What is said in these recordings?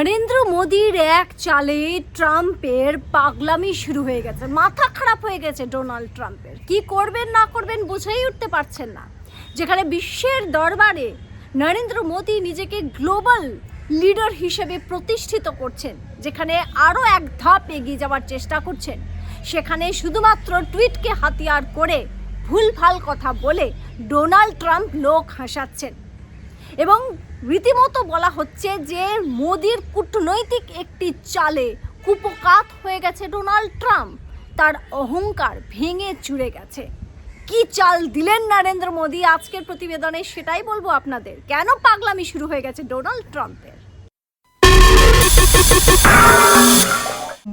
নরেন্দ্র মোদীর এক চালে ট্রাম্পের পাগলামি শুরু হয়ে গেছে। মাথা খারাপ হয়ে গেছে ডোনাল্ড ট্রাম্পের। কি করবেন, না করবেন বুঝেই উঠতে পারছেন না। যেখানে বিশ্বের দরবারে নরেন্দ্র মোদী নিজেকে গ্লোবাল লিডার হিসেবে প্রতিষ্ঠিত করছেন, যেখানে আরও এক ধাপ এগিয়ে যাওয়ার চেষ্টা করছেন, সেখানে শুধুমাত্র টুইটকে হাতিয়ার করে ভুলভাল কথা বলে ডোনাল্ড ট্রাম্প লোক হাসাচ্ছেন। এবং রীতিমতো বলা হচ্ছে যে মোদির কূটনৈতিক একটি চালে কুপকাত হয়ে গেছে ডোনাল্ড ট্রাম্প। তার অহংকার ভেঙে চুরে গেছে। কি চাল দিলেন নরেন্দ্র মোদী আজকের প্রতিবেদনে সেটাই বলব আপনাদের। কেন পাগলামি শুরু হয়ে গেছে ডোনাল্ড ট্রাম্পের?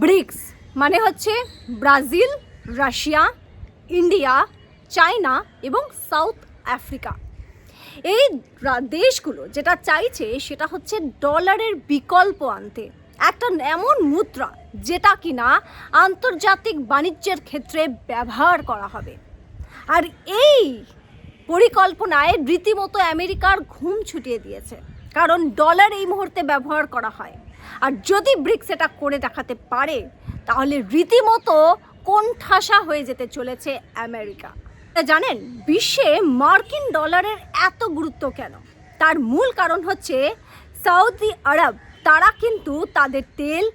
ব্রিক্স মানে হচ্ছে ব্রাজিল, রাশিয়া, ইন্ডিয়া, চায়না এবং সাউথ আফ্রিকা। এই দেশগুলো যেটা চাইছে সেটা হচ্ছে ডলারের বিকল্প আনতে। একটা এমন মুদ্রা যেটা কিনা আন্তর্জাতিক বাণিজ্যের ক্ষেত্রে ব্যবহার করা হবে। আর এই পরিকল্পনায় রীতিমতো আমেরিকার ঘুম ছুটিয়ে দিয়েছে, কারণ ডলার এই মুহূর্তে ব্যবহার করা হয়। আর যদি ব্রিক্স এটা করে দেখাতে পারে, তাহলে রীতিমতো কোণঠাসা হয়ে যেতে চলেছে আমেরিকা। জানেন, বিশ্বে মার্কিন ডলারের এত গুরুত্ব কেন? তার মূল কারণ হচ্ছে সৌদি আরব, তারা কিন্তু তাদের তেল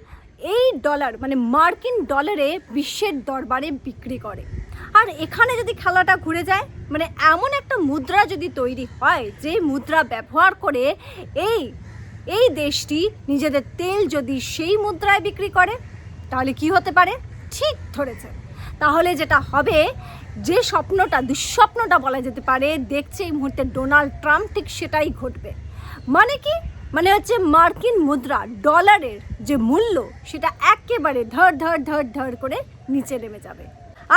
এই ডলার মানে মার্কিন ডলারে বিশ্বের দরবারে বিক্রি করে। আর এখানে যদি খেলাটা ঘুরে যায় মানে এমন একটা মুদ্রা যদি তৈরি হয়, যে মুদ্রা ব্যবহার করে এই এই দেশটি নিজেদের তেল যদি সেই মুদ্রায় বিক্রি করে, তাহলে কি হতে পারে? ঠিক ধরেছে তাহলে যেটা হবে, যে স্বপ্নটা, দুঃস্বপ্নটা বলা যেতে পারে, দেখছে এই মুহূর্তে ডোনাল্ড ট্রাম্প, ঠিক সেটাই ঘটবে। মানে কি? মানে হচ্ছে মার্কিন মুদ্রা, ডলারের যে মূল্য, সেটা একেবারে ধর ধর ধর ধর করে নিচে নেমে যাবে।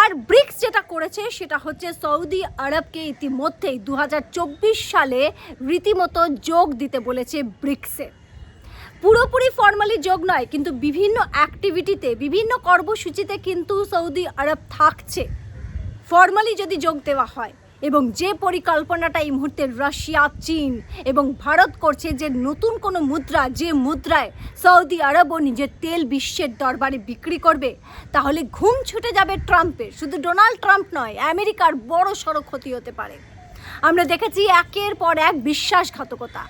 আর ব্রিক্স যেটা করেছে, সেটা হচ্ছে সৌদি আরবকে ইতিমধ্যেই দু হাজার চব্বিশ সালে রীতিমতো যোগ দিতে বলেছে ব্রিক্সে। পুরোপুরি ফর্মালি যোগ নয়, কিন্তু বিভিন্ন অ্যাক্টিভিটিতে বিভিন্ন কর্মসূচিতে কিন্তু সৌদি আরব থাকছে। ফর্মালি যদি যোগ দেওয়া হয়, এবং যে পরিকল্পনাটা এই মুহূর্তে রাশিয়া, চীন এবং ভারত করছে যে নতুন কোনো মুদ্রা, যে মুদ্রায় সৌদি আরবও নিজের তেল বিশ্বের দরবারে বিক্রি করবে, তাহলে ঘুম ছুটে যাবে ট্রাম্পের। শুধু ডোনাল্ড ট্রাম্প নয়, আমেরিকার বড় সড়ো ক্ষতি হতে পারে। আমরা দেখেছি একের পর এক বিশ্বাসঘাতকতা,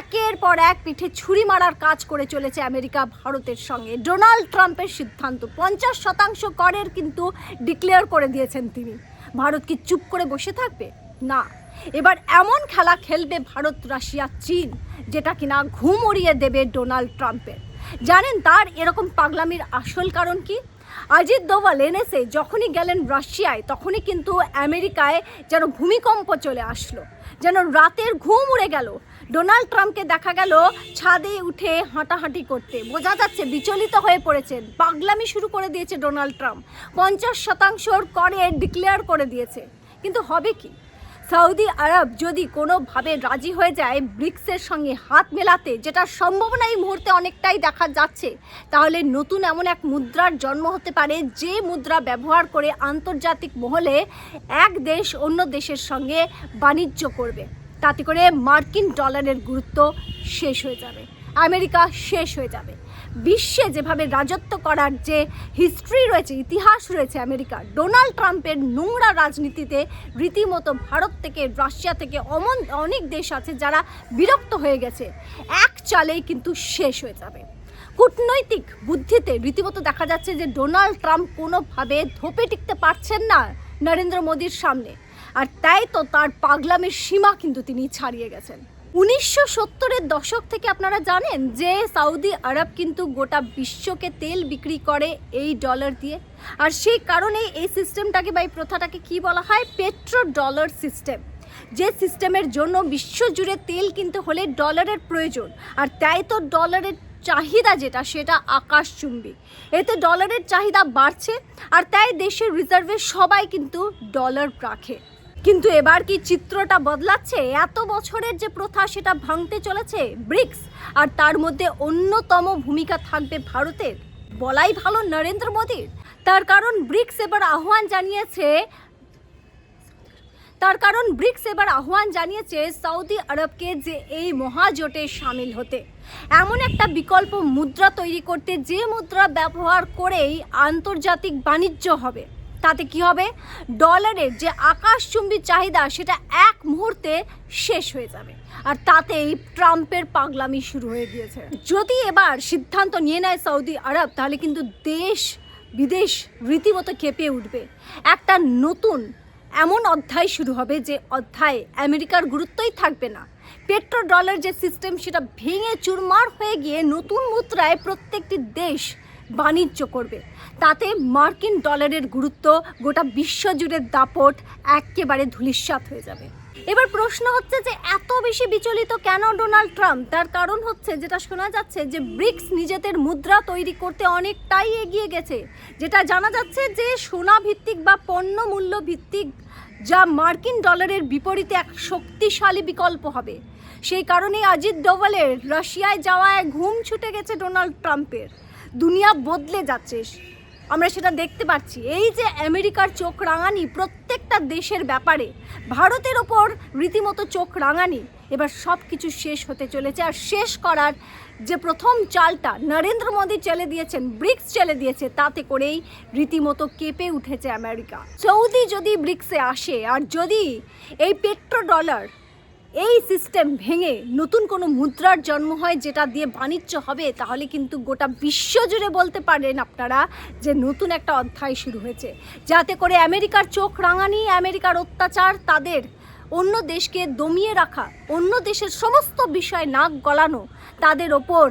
একের পর এক পিঠে ছুরি মারার কাজ করে চলেছে আমেরিকা ভারতের সঙ্গে। ডোনাল্ড ট্রাম্পের সিদ্ধান্ত, পঞ্চাশ শতাংশ করের কিন্তু ডিক্লেয়ার করে দিয়েছেন তিনি। ভারত কি চুপ করে বসে থাকবে? না। এবার এমন খেলা খেলবে ভারত, রাশিয়া, চীন, যেটা কিনা ঘুম উড়িয়ে দেবে ডোনাল্ড ট্রাম্পের। জানেন তার এরকম পাগলামির আসল কারণ কি? অজিত দোভাল এনএসএ যখনই গেলেন রাশিয়ায়, তখনই কিন্তু আমেরিকায় যেন ভূমিকম্প চলে আসলো, যেন রাতের ঘুম উড়ে গেল। ডোনাল্ড ট্রাম্পকে দেখা গেল ছাদে উঠে হাঁটাহাঁটি করতে। বোঝা যাচ্ছে বিচলিত হয়ে পড়েছে পাগলামি শুরু করে দিয়েছে ডোনাল্ড ট্রাম্প। পঞ্চাশ শতাংশর করে ডিক্লেয়ার করে দিয়েছে। কিন্তু হবে কি? সৌদি আরব যদি কোনোভাবে রাজি হয়ে যায় ব্রিক্সের সঙ্গে হাত মেলাতে, যেটা সম্ভাবনা এই মুহূর্তে অনেকটাই দেখা যাচ্ছে, তাহলে নতুন এমন এক মুদ্রার জন্ম হতে পারে যে মুদ্রা ব্যবহার করে আন্তর্জাতিক মহলে এক দেশ অন্য দেশের সঙ্গে বাণিজ্য করবে। তাতে করে মার্কিন ডলারের গুরুত্ব শেষ হয়ে যাবে। আমেরিকা শেষ হয়ে যাবে। বিশ্বে যেভাবে রাজত্ব করার যে হিস্ট্রি রয়েছে, ইতিহাস রয়েছে আমেরিকার, ডোনাল্ড ট্রাম্পের নোংরা রাজনীতিতে রীতিমতো ভারত থেকে, রাশিয়া থেকে অমন অনেক দেশ আছে যারা বিরক্ত হয়ে গেছে। এক চালেই কিন্তু শেষ হয়ে যাবে। কূটনৈতিক বুদ্ধিতে রীতিমতো দেখা যাচ্ছে যে ডোনাল্ড ট্রাম্প কোনোভাবে ধোপে টিকতে পারছেন না নরেন্দ্র মোদীর সামনে। আর তাই তো তার পাগলামের সীমা কিন্তু তিনি ছাড়িয়ে গেছেন। উনিশশো সত্তরের দশক থেকে আপনারা জানেন যে সৌদি আরব কিন্তু গোটা বিশ্বকে তেল বিক্রি করে এই ডলার দিয়ে। আর সেই কারণে এই সিস্টেমটাকে বা এই প্রথাটাকে কি বলা হয়? Petrodollar system. যে সিস্টেমের জন্য বিশ্বজুড়ে তেল কিনতে হলে ডলারের প্রয়োজন। আর তাই তো ডলারের চাহিদা যেটা, সেটা আকাশচুম্বী। এতে ডলারের চাহিদা বাড়ছে, আর তাই দেশের রিজার্ভে সবাই কিন্তু ডলার রাখে। কিন্তু এবার কি চিত্রটা বদলাচ্ছে? এত বছরের যে প্রথা সেটা ভাঙতে চলেছে ব্রিক্স, আর তার মধ্যে অন্যতম ভূমিকা থাকবে ভারতের। বলাই ভালো নরেন্দ্র মোদীর। তার কারণ ব্রিক্স এবার আহ্বান জানিয়েছে, তার কারণ ব্রিক্স এবার আহ্বান জানিয়েছে সৌদি আরবকে যে এই মহাজোটে সামিল হতে। এমন একটা বিকল্প মুদ্রা তৈরি করতে যে মুদ্রা ব্যবহার করেই আন্তর্জাতিক বাণিজ্য হবে। তাতে কি হবে? ডলারের যে আকাশচুম্বী চাহিদা, সেটা এক মুহূর্তে শেষ হয়ে যাবে। আর তাতেই ট্রাম্পের পাগলামি শুরু হয়ে গিয়েছে। যদি এবার সিদ্ধান্ত নিয়ে নেয় সৌদি আরব, তাহলে কিন্তু দেশ বিদেশ রীতিমতো কেঁপে উঠবে। একটা নতুন, এমন অধ্যায় শুরু হবে যে অধ্যায়ে আমেরিকার গুরুত্বই থাকবে না। পেট্রো ডলার যে সিস্টেম, সেটা ভেঙে চুরমার হয়ে গিয়ে নতুন মুদ্রায় প্রত্যেকটি দেশ বাণিজ্য করবে। তাতে মার্কিন ডলারের গুরুত্ব গোটা বিশ্বজুড়ে দাপট একেবারে ধূলিসাৎ হয়ে যাবে। এবার প্রশ্ন হচ্ছে যে এত বেশি বিচলিত কেন ডোনাল্ড ট্রাম্প? তার কারণ হচ্ছে যেটা শোনা যাচ্ছে যে ব্রিক্স নিজেদের মুদ্রা তৈরি করতে অনেকটাই এগিয়ে গেছে। যেটা জানা যাচ্ছে যে সোনা ভিত্তিক বা পণ্য মূল্য ভিত্তিক যা মার্কিন ডলারের বিপরীতে এক শক্তিশালী বিকল্প হবে। সেই কারণেই অজিত ডোভালের রাশিয়ায় যাওয়ায় ঘুম ছুটে গেছে ডোনাল্ড ট্রাম্পের। দুনিয়া বদলে যাচ্ছে। আমরা সেটা দেখতে পাচ্ছি। এই যে আমেরিকার চোখ রাঙানি প্রত্যেকটা দেশের ব্যাপারে, ভারতের ওপর রীতিমতো চোখ রাঙানি, এবার সব কিছু শেষ হতে চলেছে। আর শেষ করার যে প্রথম চালটা নরেন্দ্র মোদী চেলে দিয়েছেন, ব্রিক্স চেলে দিয়েছে, তাতে করেই রীতিমতো কেঁপে উঠেছে আমেরিকা। সৌদি যদি ব্রিক্সে আসে, আর যদি এই পেট্রো ডলার এই সিস্টেম ভেঙে নতুন কোনো মুদ্রার জন্ম হয় যেটা দিয়ে বাণিজ্য হবে, তাহলে কিন্তু গোটা বিশ্ব জুড়ে বলতে পারেন আপনারা যে নতুন একটা অধ্যায় শুরু হয়েছে। যাতে করে আমেরিকার চোখ রাঙানি, আমেরিকার অত্যাচার তাদের, অন্য দেশকে দমিয়ে রাখা, অন্য দেশের সমস্ত বিষয় নাক গলানো, তাদের ওপর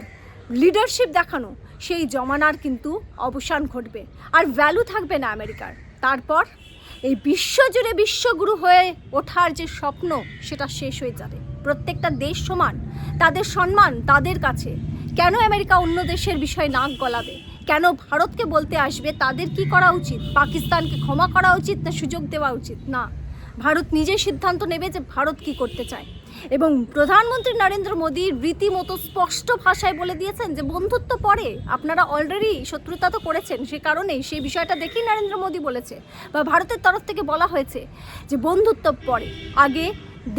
লিডারশিপ দেখানো, সেই জমানার কিন্তু অবসান ঘটবে। আর ভ্যালু থাকবে না আমেরিকার। তারপর এই বিশ্বজুড়ে বিশ্বগুরু হয়ে ওঠার যে স্বপ্ন, সেটা শেষ হয়ে যাবে। প্রত্যেকটা দেশ সমান, তাদের সম্মান তাদের কাছে। কেন আমেরিকা অন্য দেশের বিষয়ে নাক গলাবে? কেন ভারতকে বলতে আসবে, তাদের কি করা উচিত? পাকিস্তানকে ক্ষমা করা উচিত না সুযোগ দেওয়া উচিত? না। ভারত নিজে সিদ্ধান্ত নেবে যে ভারত কি করতে চায়। এবং প্রধানমন্ত্রী নরেন্দ্র মোদী রীতিমতো স্পষ্ট ভাষায় বলে দিয়েছেন যে বন্ধুত্ব পরে আপনারা অলরেডি শত্রুতা তো করেছেন, সে কারণেই সেই বিষয়টা দেখেই নরেন্দ্র মোদী বলেছে বা ভারতের তরফ থেকে বলা হয়েছে যে বন্ধুত্ব পরে, আগে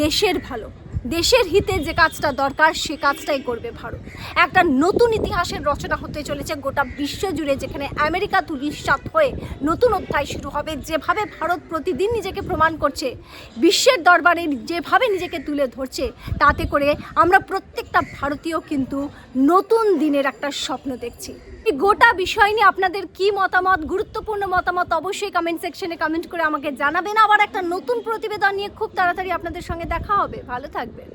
দেশের ভালো। দেশের হিতে যে কাজটা দরকার, সে কাজটাই করবে ভারত। একটা নতুন ইতিহাসের রচনা হতে চলেছে গোটা বিশ্ব জুড়ে যেখানে আমেরিকা ধূলিসাৎ হয়ে নতুন অধ্যায় শুরু হবে। যেভাবে ভারত প্রতিদিন নিজেকে প্রমাণ করছে, বিশ্বের দরবারে যেভাবে নিজেকে তুলে ধরছে, তাতে করে আমরা প্রত্যেকটা ভারতীয় কিন্তু নতুন দিনের একটা স্বপ্ন দেখছি। গোটা বিষয় নিয়ে আপনাদের কি মতামত, গুরুত্বপূর্ণ মতামত অবশ্যই কমেন্ট সেকশনে কমেন্ট করে আমাকে জানাবেন। আবার একটা নতুন প্রতিবেদন নিয়ে খুব তাড়াতাড়ি আপনাদের সঙ্গে দেখা হবে। ভালো থাকবেন।